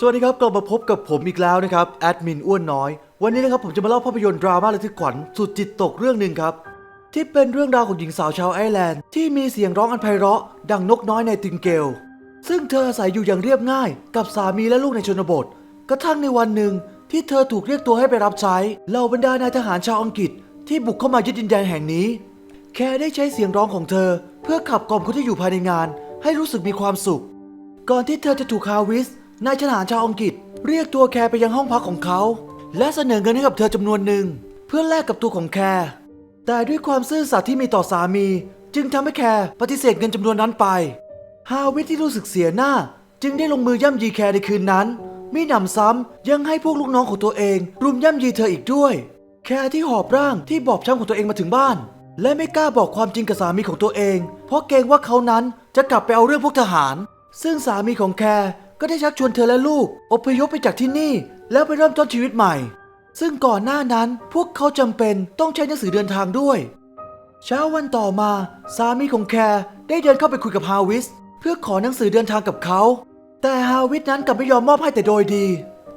สวัสดีครับกลับมาพบกับผมอีกแล้วนะครับแอดมินอ้วนน้อย วันนี้นะครับผมจะมาเล่าภาพยนตร์ดราม่าระทึกขวัญสุดจิตตกเรื่องหนึ่งครับ ที่เป็นเรื่องราวของหญิงสาวชาวไอร์แลนด์ที่มีเสียงร้องอันไพเราะ ดังนกน้อยในติงเกล ซึ่งเธออาศัยอยู่อย่างเรียบง่าย กับสามีและลูกในชนบท กระทั่งในวันหนึ่งที่เธอถูกเรียกตัวให้ไปรับใช้เหล่าบรรดานายทหารชาวอังกฤษ ที่บุกเข้ามายึดดินแดนแห่งนี้ แค่ได้ใช้เสียงร้องของเธอ เพื่อขับกล่อมคนที่อยู่ภายในงาน ให้รู้สึกมีความสุข ก่อนที่เธอจะถูกฮาวิส นายทหารชาวอังกฤษ เรียกตัวแคร์ไปยังห้องพักของเขา และเสนอเงินให้กับเธอจำนวนหนึ่ง เพื่อแลกกับตัวของแคร์แต่ด้วยความซื่อสัตย์ที่มีต่อสามี จึงทำให้แคร์ปฏิเสธเงินจำนวนนั้นไป ฮาวิสที่รู้สึกเสียหน้า จึงได้ลงมือย่ำยีแคร์ในคืนนั้นมิหนำซ้ำยังให้พวกลูกน้องของตัวเองรุมย่ำยีเธออีกด้วย แคร์ที่หอบร่างที่บอบช้ำของตัวเองมาถึงบ้าน และไม่กล้าบอกความจริงกับสามีของตัวเอง เพราะเกรงว่าเขานั้นจะกลับไปเอาเรื่องพวกทหาร ซึ่งสามีของแคร์ ก็ได้ชักชวนเธอและลูกอพยพไปจากที่นี่ แล้วไปเริ่มต้นชีวิตใหม่ ซึ่งก่อนหน้านั้นพวกเขาจำเป็นต้องใช้หนังสือเดินทางด้วย เช้าวันต่อมาสามีของแคร์ได้เดินเข้าไปคุยกับฮาวิสเพื่อขอหนังสือเดินทางกับเขา แต่ฮาวิสนั้นกลับไม่ยอมมอบให้แต่โดยดี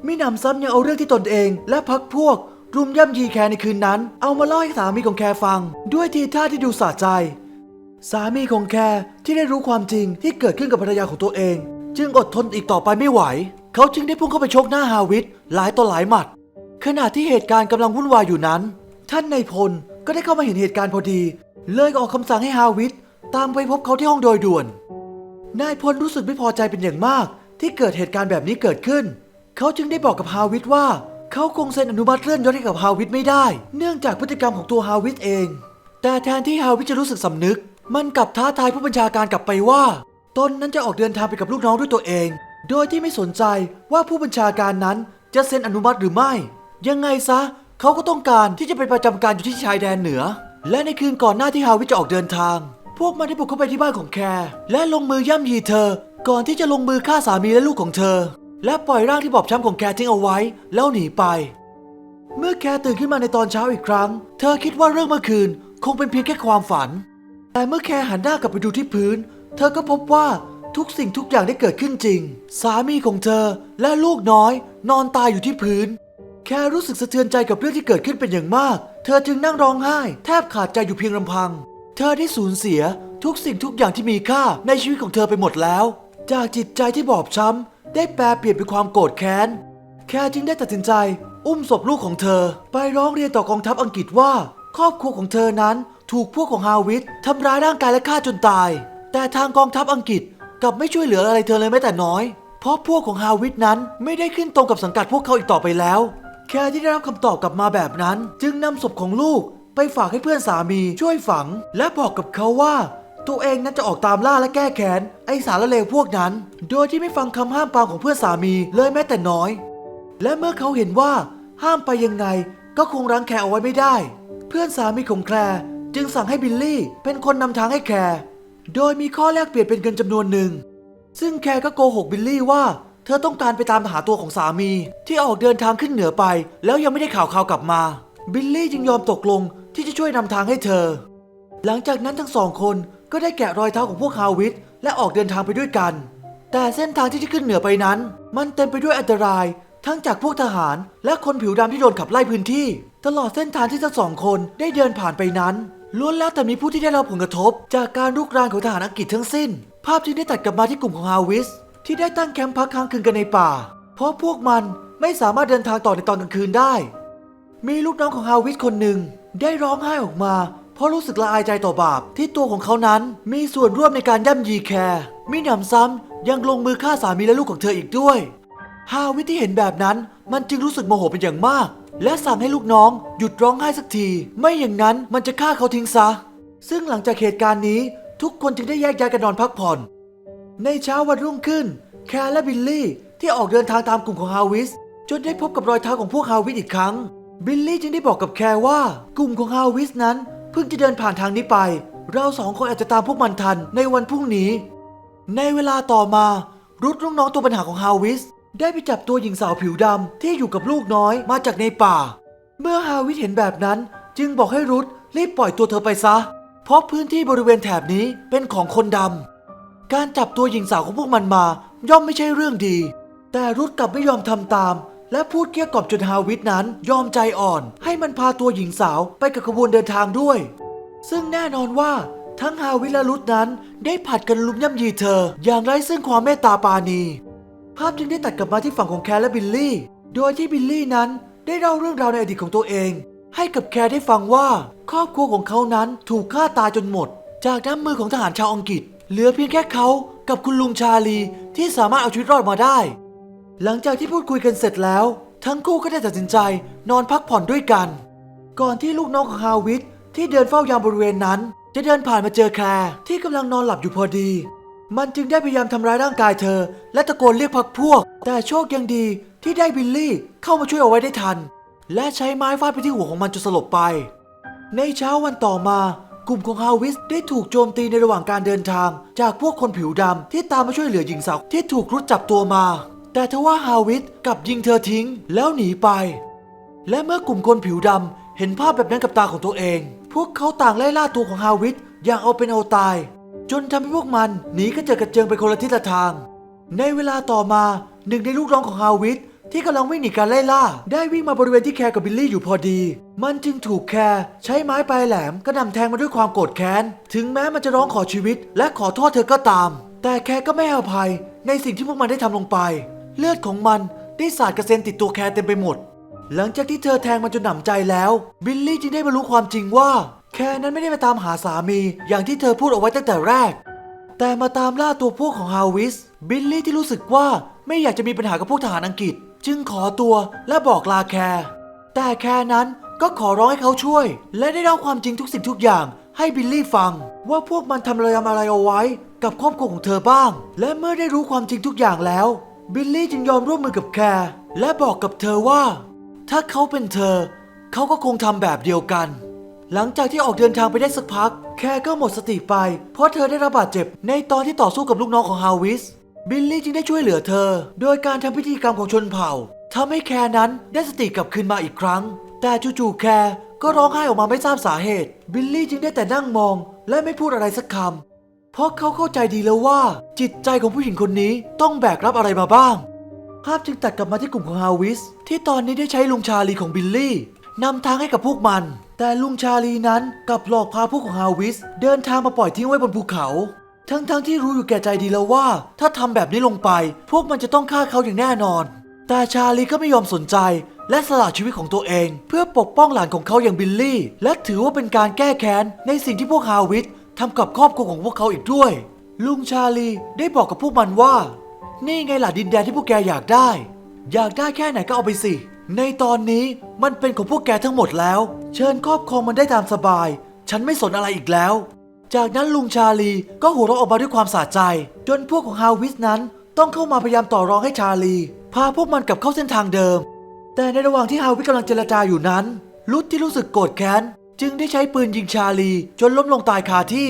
มิหนำซ้ำยังเอาเรื่องที่ตนเองและพักพวกรุมย่ำยีแคร์ในคืนนั้น เอามาเล่าให้สามีของแคร์ฟัง ด้วยทีท่าที่ดูสะใจ สามีของแคร์ที่ได้รู้ความจริงที่เกิดขึ้นกับภรรยาของตัวเอง จึงอดทนอีกต่อไปไม่ไหว เขาจึงได้พุ่งเข้าไปชกหน้าฮาวิสหลายต่อหลายหมัด ขณะที่เหตุการณ์กำลังวุ่นวายอยู่นั้น ท่านนายพลก็ได้เข้ามาเห็นเหตุการณ์พอดี เลยออกคำสั่งให้ฮาวิสตามไปพบเขาที่ห้องโดยด่วน นายพลรู้สึกไม่พอใจเป็นอย่างมาก ที่เกิดเหตุการณ์แบบนี้เกิดขึ้น เขาจึงได้บอกกับฮาวิสว่า เขาคงเซ็นอนุมัติเลื่อนยศให้กับฮาวิสไม่ได้ เนื่องจากพฤติกรรมของตัวฮาวิสเอง แต่แทนที่ฮาวิสจะรู้สึกสำนึก มันกลับท้าทายผู้บัญชาการกลับไปว่า ตนนั้นจะออกเดินทางไปกับลูกน้องด้วยตัวเอง โดยที่ไม่สนใจว่าผู้บัญชาการนั้นจะเซ็นอนุมัติหรือไม่ ยังไงซะ เขาก็ต้องการที่จะไปประจำการอยู่ที่ชายแดนเหนือ และในคืนก่อนหน้าที่ฮาวิสจะออกเดินทาง พวกมันได้บุกเข้าไปที่บ้านของแคร์และลงมือย่ำยีเธอ ก่อนที่จะลงมือฆ่าสามีและลูกของเธอ และปล่อยร่างที่บอบช้ำของแคร์ทิ้งเอาไว้ แล้วหนีไป เมื่อแคร์ตื่นขึ้นมาในตอนเช้าอีกครั้ง เธอคิดว่าเรื่องเมื่อคืน คงเป็นเพียงแค่ความฝัน แต่เมื่อแคร์หันหน้ากลับไปดูที่พื้น เธอก็พบว่าทุกสิ่งทุกอย่างได้เกิดขึ้นจริง สามีของเธอและลูกน้อย นอนตายอยู่ที่พื้น แค่รู้สึกสะเทือนใจกับเรื่องที่เกิดขึ้นเป็นอย่างมาก เธอจึงนั่งร้องไห้ แทบขาดใจอยู่เพียงลำพัง เธอได้สูญเสียทุกสิ่งทุกอย่างที่มีค่าในชีวิตของเธอไปหมดแล้ว จากจิตใจที่บอบช้ำได้แปลเปลี่ยนเป็นความโกรธแค้น แค่จึงได้ตัดสินใจ อุ้มศพลูกของเธอ ไปร้องเรียนต่อกองทัพอังกฤษว่า ครอบครัวของเธอนั้นถูกพวกของฮาวิสทำร้ายร่างกายและฆ่าจนตาย แต่ทางกองทัพอังกฤษกลับไม่ช่วยเหลืออะไรเธอเลยแม้แต่น้อย เพราะพวกของฮาวิสนั้นไม่ได้ขึ้นตรงกับสังกัดพวกเขาอีกต่อไปแล้ว แค่ที่ได้รับคำตอบกลับมาแบบนั้น จึงนำศพของลูกไปฝากให้เพื่อนสามีช่วยฝัง และบอกกับเขาว่า ตัวเองนั้นจะออกตามล่าและแก้แค้นไอสารเลวพวกนั้น โดยที่ไม่ฟังคำห้ามปรามของเพื่อนสามีเลยแม้แต่น้อย และเมื่อเขาเห็นว่าห้ามไปยังไงก็คงรั้งแคร์เอาไว้ไม่ได้ เพื่อนสามีของแคร์จึงสั่งให้บิลลี่เป็นคนนำทางให้แคร์ โดยมีข้อแลกเปลี่ยนเป็นเงินจำนวนหนึ่ง ซึ่งแคร์ก็โกหกบิลลี่ว่า เธอต้องการไปตามหาตัวของสามี ที่ออกเดินทางขึ้นเหนือไป แล้วยังไม่ได้ข่าวข่าวกลับมา บิลลี่จึงยอมตกลงที่จะช่วยนำทางให้เธอ หลังจากนั้นทั้งสองคนก็ได้แกะรอยเท้าของพวกฮาวิสและออกเดินทางไปด้วยกัน แต่เส้นทางที่จะขึ้นเหนือไปนั้น มันเต็มไปด้วยอันตราย ทั้งจากพวกทหาร และคนผิวดำที่โดนขับไล่พื้นที่ ตลอดเส้นทางที่ทั้งสองคนได้เดินผ่านไปนั้น ล้วนแล้วแต่มีผู้ที่ได้รับผลกระทบ จากการรุกรานของทหารอังกฤษทั้งสิ้น ภาพจึงได้ตัดกลับมาที่กลุ่มของฮาวิส ที่ได้ตั้งแคมป์พักค้างคืนกันในป่า เพราะพวกมันไม่สามารถเดินทางต่อในตอนกลางคืนได้ มีลูกน้องของฮาวิสคนหนึ่งได้ร้องไห้ออกมา เพราะรู้สึกละอายใจต่อบาปที่ตัวของเขานั้นมีส่วนร่วมในการย่ำยีแคร์มิหนำซ้ำยังลงมือฆ่าสามีและลูกของเธออีกด้วย ฮาวิสที่เห็นแบบนั้นมันจึงรู้สึกโมโหเป็นอย่างมาก และสั่งให้ลูกน้องหยุดร้องไห้สักที ไม่อย่างนั้นมันจะฆ่าเขาทิ้งซะ ซึ่งหลังจากเหตุการณ์นี้ ทุกคนจึงได้แยกย้ายกันนอนพักผ่อน ในเช้าวันรุ่งขึ้น แคร์และบิลลี่ที่ออกเดินทางตามกลุ่มของฮาวิสจนได้พบกับรอยเท้าของพวกฮาวิสอีกครั้ง บิลลี่จึงได้บอกกับแคร์ว่ากลุ่มของฮาวิสนั้นเพิ่งจะเดินผ่านทางนี้ไป เราสองคนอาจจะตามพวกมันทันในวันพรุ่งนี้ ในเวลาต่อมารุดลูกน้องตัวปัญหาของฮาวิส ได้ไปจับตัวหญิงสาวผิวดำที่อยู่กับลูกน้อยมาจากในป่า เมื่อฮาวิสเห็นแบบนั้นจึงบอกให้รุดรีบปล่อยตัวเธอไปซะ เพราะพื้นที่บริเวณแถบนี้เป็นของคนดำ การจับตัวหญิงสาวของพวกมันมา ย่อมไม่ใช่เรื่องดี แต่รุธกลับไม่ยอมทำตาม และพูดเกลี้ยกล่อมจนฮาวิทนั้นยอมใจอ่อน ให้มันพาตัวหญิงสาวไปกับขบวนเดินทางด้วย ซึ่งแน่นอนว่าทั้งฮาวิทและรุธนั้นได้ผัดกันลุมย่ำยีเธอ อย่างไร้ซึ่งความเมตตาปาณี ภาพจึงได้ตัดกลับมาที่ฝั่งของแคร์และบิลลี่ โดยที่บิลลี่นั้นได้เล่าเรื่องราวในอดีตของตัวเอง ให้กับแคร์ได้ฟังว่า ครอบครัวของเขานั้นถูกฆ่าตายจนหมด จากน้ำมือของทหารชาวอังกฤษ เหลือเพียงแค่เขากับคุณลุงชาลีที่สามารถเอาชีวิตรอดมาได้ หลังจากที่พูดคุยกันเสร็จแล้ว ทั้งคู่ก็ได้ตัดสินใจนอนพักผ่อนด้วยกัน ก่อนที่ลูกน้องของฮาวิทที่เดินเฝ้ายามบริเวณนั้น จะเดินผ่านมาเจอแคร์ที่กำลังนอนหลับอยู่พอดี มันจึงได้พยายามทำร้ายร่างกายเธอ และตะโกนเรียกพักพวก แต่โชคยังดีที่ได้บิลลี่เข้ามาช่วยเอาไว้ได้ทัน และใช้ไม้ฟาดไปที่หัวของมันจนสลบไป ในเช้าวันต่อมากลุ่มของฮาวิสได้ถูกโจมตีในระหว่างการเดินทาง จากพวกคนผิวดำที่ตามมาช่วยเหลือหญิงสาวที่ถูกรุดจับตัวมา แต่ทว่าฮาวิสกลับยิงเธอทิ้งแล้วหนีไป และเมื่อกลุ่มคนผิวดำเห็นภาพแบบนั้นกับตาของตัวเอง พวกเขาต่างไล่ล่าตัวของฮาวิสอย่างเอาเป็นเอาตาย จนทำให้พวกมันหนีกระเจิดกระเจิงไปคนละทิศละทาง ในเวลาต่อมาหนึ่งในลูกน้องของฮาวิสที่กำลังวิ่งหนีการไล่ล่า ได้วิ่งมาบริเวณที่แคร์กับบิลลี่อยู่พอดี มันจึงถูกแคร์ใช้ไม้ปลายแหลมกระหน่ำแทงมาด้วยความโกรธแค้น ถึงแม้มันจะร้องขอชีวิต และขอโทษเธอก็ตาม แต่แคร์ก็ไม่ให้อภัย ในสิ่งที่พวกมันได้ทำลงไป เลือดของมันได้สาดกระเซ็นติดตัวแคร์เต็มไปหมด หลังจากที่เธอแทงมันจนหนำใจแล้ว บิลลี่จึงได้บรรลุความจริงว่า คร์นั้นไม่ได้มาตามหาสามี อย่างที่เธอพูดเอาไว้ตั้งแต่แรก แต่มาตามล่าตัวพวกของฮาวิส บิลลี่ที่รู้สึกว่าไม่อยากจะมีปัญหากับพวกทหารอังกฤษ จึงขอตัวและบอกลาแคร์แต่แคร์นั้นก็ขอร้องให้เขาช่วย และได้เล่าความจริงทุกสิ่งทุกอย่าง ให้บิลลี่ฟัง ว่าพวกมันทำอะไรอะไรเอาไว้ กับครอบครัวของเธอบ้าง และเมื่อได้รู้ความจริงทุกอย่างแล้ว บิลลี่จึงยอมร่วมมือกับแคร์และบอกกับเธอว่า ถ้าเขาเป็นเธอ เขาก็คงทำแบบเดียวกัน หลังจากที่ออกเดินทางไปได้สักพัก แคร์ก็หมดสติไป เพราะเธอได้รับบาดเจ็บในตอนที่ต่อสู้กับลูกน้องของฮาวิส บิลลี่จึงได้ช่วยเหลือเธอ โดยการทำพิธีกรรมของชนเผ่าทำให้แคร์นั้นได้สติกลับคืนมาอีกครั้ง แต่จู่ๆแคร์ก็ร้องไห้ออกมาไม่ทราบสาเหตุ บิลลี่จึงได้แต่นั่งมอง และไม่พูดอะไรสักคำ เพราะเขาเข้าใจดีแล้วว่า จิตใจของผู้หญิงคนนี้ต้องแบกรับอะไรมาบ้าง ภาพจึงตัดกลับมาที่กลุ่มของฮาวิส ที่ตอนนี้ได้ใช้ลุงชาลีของบิลลี่ นำทางให้กับพวกมัน แต่ลุงชาลีนั้นกลับหลอกพาพวกของฮาวิส เดินทางมาปล่อยทิ้งไว้บนภูเขา ทั้งๆทที่รู้อยู่แก่ใจดีแล้วว่า ถ้าทำแบบนี้ลงไป พวกมันจะต้องฆ่าเขาอย่างแน่นอน แต่ชาลีก็ไม่ยอมสนใจ และสละชีวิตของตัวเอง เพื่อปกป้องหลานของเขาอย่างบิลลี่ และถือว่าเป็นการแก้แค้นในสิ่งที่พวกฮาวิสทำกับครอบครัวของพวกเขาอีกด้วย ลุงชาลีได้บอกกับพวกมันว่า นี่ไงล่ะดินแดนที่พวกแกอยากได้ อยากได้แค่ไหนก็เอาไปสิ ในตอนนี้มันเป็นของพวกแกทั้งหมดแล้ว เชิญครอบครองมันได้ตามสบาย ฉันไม่สนอะไรอีกแล้ว จากนั้นลุงชาลีก็หัวเราะออกมาด้วยความสะใจ จนพวกของฮาวิสนั้นต้องเข้ามาพยายามต่อรองให้ชาลี พาพวกมันกลับเข้าเส้นทางเดิม แต่ในระหว่างที่ฮาวิสกำลังเจรจาอยู่นั้น ลุดที่รู้สึกโกรธแค้น จึงได้ใช้ปืนยิงชาลีจนล้มลงตายคาที่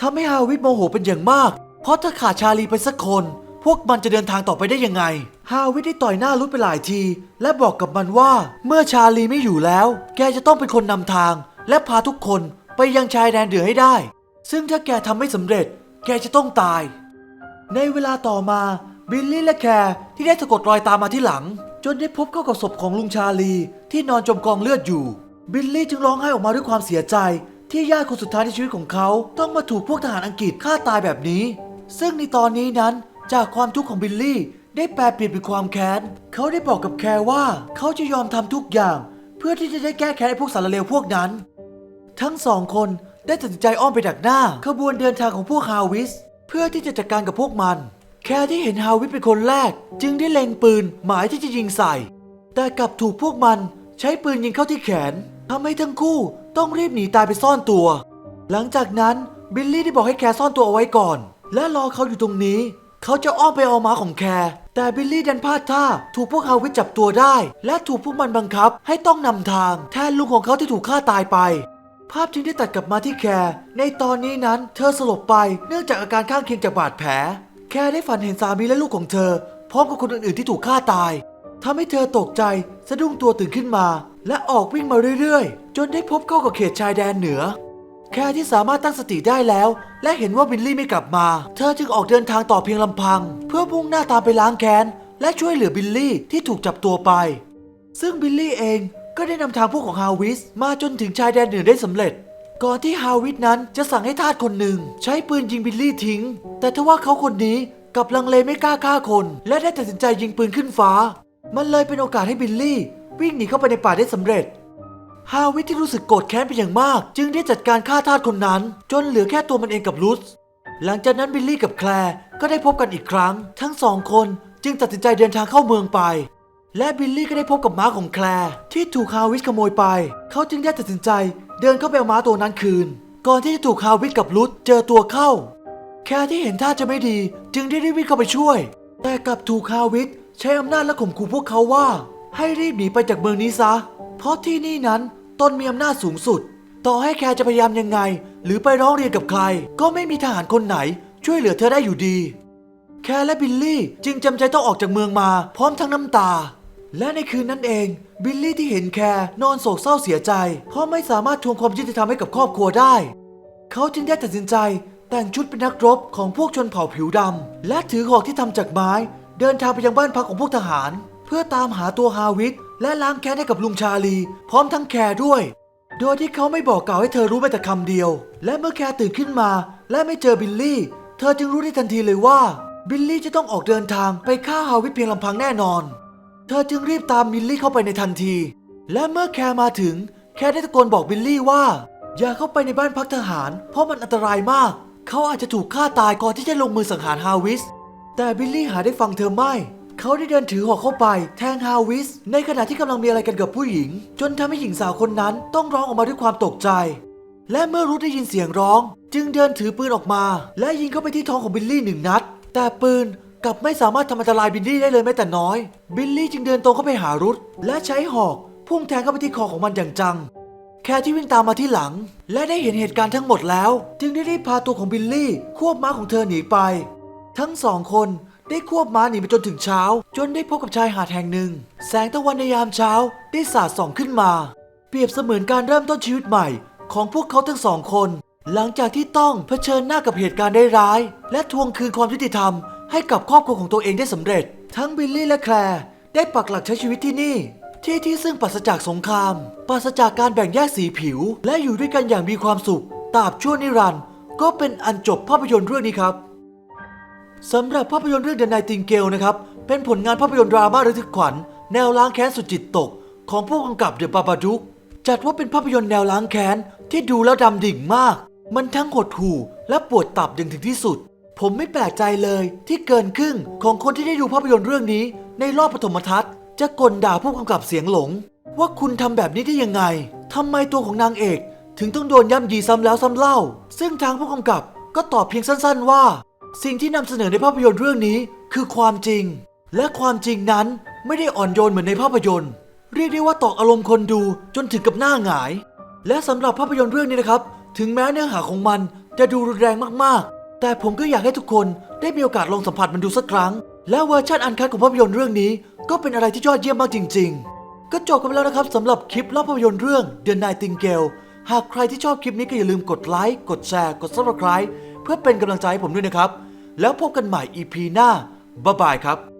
ทำให้ฮาวิสโมโหเป็นอย่างมาก เพราะถ้าขาดชาลีไปสักคน พวกมันจะเดินทางต่อไปได้ยังไง ฮาวิสได้ต่อยหน้าลุดไปหลายที และบอกกับมันว่าเมื่อชาลีไม่อยู่แล้ว แกจะต้องเป็นคนนำทาง และพาทุกคนไปยังชายแดนเดือให้ได้ ซึ่งถ้าแกทำไม่สำเร็จ แกจะต้องตาย ในเวลาต่อมาบิลลี่และแคร์ที่ได้สะกดรอยตามมาที่หลัง จนได้พบเข้ากับศพของลุงชาลีที่นอนจมกองเลือดอยู่ บิลลี่จึงร้องไห้ออกมาด้วยความเสียใจ ที่ญาติคนสุดท้ายในชีวิตของเขา ต้องมาถูกพวกทหารอังกฤษฆ่าตายแบบนี้ ซึ่งในตอนนี้นั้น จากความทุกข์ของบิลลี่ ได้แปลเปลี่ยนเป็นความแค้น เขาได้บอกกับแคร์ว่า เขาจะยอมทำทุกอย่าง เพื่อที่จะได้แก้แค้นไอ้พวกสารเลวพวกนั้น ทั้งสองคนได้ตัดสินใจอ้อมไปดักหน้า ขบวนเดินทางของพวกฮาวิส เพื่อที่จะจัดการกับพวกมัน แค่ที่เห็นฮาวิสเป็นคนแรก จึงได้เล็งปืนหมายที่จะยิงใส่ แต่กลับถูกพวกมันใช้ปืนยิงเข้าที่แขนทำให้ทั้งคู่ต้องรีบหนีตายไปซ่อนตัว หลังจากนั้นบิลลี่ได้บอกให้แคร์ซ่อนตัวเอาไว้ก่อน และรอเขาอยู่ตรงนี้ เขาจะอ้อมไปเอาม้าของแคร์แต่บิลลี่ดันพลาดท่า ถูกพวกเฮาวิจับตัวได้ และถูกพวกมันบังคับให้ต้องนำทาง แทนลุงของเขาที่ถูกฆ่าตายไป ภาพจึงได้ตัดกลับมาที่แคร์ในตอนนี้นั้นเธอสลบไปเนื่องจากอาการข้างเคียงจากบาดแผล แคร์ได้ฝันเห็นสามีและลูกของเธอ พร้อมกับคนอื่นๆที่ถูกฆ่าตายทำให้เธอตกใจสะดุ้งตัวตื่นขึ้นมา และออกวิ่งมาเรื่อยๆ จนได้พบเข้ากับเขตชายแดนเหนือ แคร์ที่สามารถตั้งสติได้แล้ว และเห็นว่าบิลลี่ไม่กลับมา เธอจึงออกเดินทางต่อเพียงลำพัง เพื่อมุ่งหน้าตามไปล้างแค้น และช่วยเหลือบิลลี่ที่ถูกจับตัวไป ซึ่งบิลลี่เองก็ได้นำทางพวกของฮาวิสมาจนถึงชายแดนเหนือได้สำเร็จ ก่อนที่ฮาวิสนั้นจะสั่งให้ทาสคนหนึ่ง ใช้ปืนยิงบิลลี่ทิ้ง แต่ทว่าเขาคนนี้กับลังเลไม่กล้าฆ่าคน และได้ตัดสินใจยิงปืนขึ้นฟ้า มันเลยเป็นโอกาสให้บิลลี่ วิ่งหนีเข้าไปในป่าได้สำเร็จ ฮาวิสที่รู้สึกโกรธแค้นเป็นอย่างมาก จึงได้จัดการฆ่าทาสคนนั้น จนเหลือแค่ตัวมันเองกับลุสหลังจากนั้นบิลลี่กับแคลร์ก็ได้พบกันอีกครั้ง ทั้งสองคนจึงตัดสินใจเดินทางเข้าเมืองไป และบิลลี่ก็ได้พบกับม้าของแคลร์ที่ถูกฮาวิสขโมยไป เขาจึงได้ตัดสินใจเดินเข้าไปเอาม้าตัวนั้นคืน ก่อนที่จะถูกฮาวิสกับลุสเจอตัวเข้า แคลร์ที่เห็นท่าจะไม่ดี จึงได้รีบวิ่งเข้าไปช่วย แต่กลับถูกฮาวิสใช้อำนาจและข่มขู่พวกเขาว่า ให้รีบหนีไปจากเมืองนี้ซะ เพราะที่นี่นั้น ตนมีอำนาจสูงสุด ต่อให้แคร์จะพยายามยังไง หรือไปร้องเรียนกับใคร ก็ไม่มีทหารคนไหน ช่วยเหลือเธอได้อยู่ดี แคร์และบิลลี่จึงจำใจต้องออกจากเมืองมา พร้อมทั้งน้ำตา และในคืนนั้นเอง บิลลี่ที่เห็นแคร์นอนโศกเศร้าเสียใจ เพราะไม่สามารถทวงความยุติธรรมให้กับครอบครัวได้ เขาจึงได้ตัดสินใจแต่งชุดเป็นนักรบของพวกชนเผ่าผิวดำและถือหอกที่ทำจากไม้ เดินทางไปยังบ้านพักของพวกทหาร เพื่อตามหาตัวฮาวิด และล้างแค้นให้กับลุงชาลี พร้อมทั้งแคร์ด้วย โดยที่เขาไม่บอกกล่าวให้เธอรู้แม้แต่คำเดียว และเมื่อแคร์ตื่นขึ้นมา และไม่เจอบิลลี่ เธอจึงรู้ได้ทันทีเลยว่า บิลลี่จะต้องออกเดินทางไปฆ่าฮาวิดเพียงลำพังแน่นอน เธอจึงรีบตามบิลลี่เข้าไปในทันที และเมื่อแคร์มาถึง แคร์ได้ตะโกนบอกบิลลี่ว่า อย่าเข้าไปในบ้านพักทหาร เพราะมันอันตรายมาก เขาอาจจะถูกฆ่าตายก่อนที่จะลงมือสังหารฮาวิสแต่บิลลี่หาได้ฟังเธอไม่ เขาได้เดินถือหอกเข้าไป แทงฮาวิส ในขณะที่กำลังมีอะไรกันกับผู้หญิง จนทำให้หญิงสาวคนนั้นต้องร้องออกมาด้วยความตกใจ และเมื่อรู้ได้ยินเสียงร้อง จึงเดินถือปืนออกมา และยิงเข้าไปที่ท้องของบิลลี่หนึ่งนัด แต่ปืนกลับไม่สามารถทำอันตรายบิลลี่ได้เลยแม้แต่น้อย บิลลี่จึงเดินตรงเข้าไปหารุธและใช้หอกพุ่งแทงเข้าไปที่คอของมันอย่างจัง แคร์ที่วิ่งตามมาที่หลัง และได้เห็นเหตุการณ์ทั้งหมดแล้ว จึงได้รีบพาตัวของบิลลี่ควบม้าของเธอหนีไป ทั้งสองคน ได้ควบม้าหนีไปจนถึงเช้า จนได้พบกับชายหาดแห่งหนึ่ง แสงตะวันในยามเช้าได้สาดส่องขึ้นมา เปรียบเสมือนการเริ่มต้นชีวิตใหม่ ของพวกเขาทั้งสองคน หลังจากที่ต้องเผชิญหน้ากับเหตุการณ์ได้ร้าย และทวงคืนความยุติธรรม ให้กับครอบครัวของตัวเองได้สำเร็จ ทั้งบิลลี่และแคลร์ได้ปักหลักใช้ชีวิตที่นี่ ที่ที่ซึ่งปราศจากสงครามปราศจากการแบ่งแยกสีผิว และอยู่ด้วยกันอย่างมีความสุขตราบชั่วนิรันดร์ก็เป็นอันจบภาพยนตร์เรื่องนี้ครับ สำหรับภาพยนตร์เรื่อง The Nightingale นะครับ เป็นผลงานภาพยนตร์ดราม่าระทึกขวัญ แนวล้างแค้นสุดจิตตก ของผู้กำกับ The Babadook จัดว่าเป็นภาพยนตร์แนวล้างแค้น ที่ดูแล้วดำดิ่งมาก มันทั้งหดหู่และปวดตับอย่างถึงที่สุด ผมไม่แปลกใจเลยที่เกินครึ่งของคนที่ได้ดูภาพยนตร์เรื่องนี้ ในรอบปฐมทัศน์ จะกลด่าผู้กำกับเสียงหลง ว่าคุณทำแบบนี้ได้ยังไงทำไมตัวของนางเอก ถึงต้องโดนย่ำยีซ้ำแล้วซ้ำเล่า ซึ่งทางผู้กำกับก็ตอบเพียงสั้น ๆ ว่า สิ่งที่นำเสนอในภาพยนตร์เรื่องนี้คือความจริง และความจริงนั้นไม่ได้อ่อนโยนเหมือนในภาพยนตร์ เรียกได้ว่าตอกอารมณ์คนดูจนถึงกับหน้าหงาย และสำหรับภาพยนตร์เรื่องนี้นะครับ ถึงแม้เนื้อหาของมันจะดูรุนแรงมากๆ แต่ผมก็อยากให้ทุกคนได้มีโอกาสลองสัมผัสมันดูสักครั้ง และเวอร์ชันอันคัดของภาพยนตร์เรื่องนี้ ก็เป็นอะไรที่ยอดเยี่ยมมากจริง ๆ ก็จบกันไปแล้วนะครับสำหรับคลิปเล่าภาพยนตร์เรื่อง The Nightingale หากใครที่ชอบคลิปนี้ก็อย่าลืมกดไลค์ กดแชร์ กด Subscribe เพื่อเป็นกำลังใจให้ผมด้วยนะครับ แล้วพบกันใหม่ EP หน้าบ๊ายบายครับ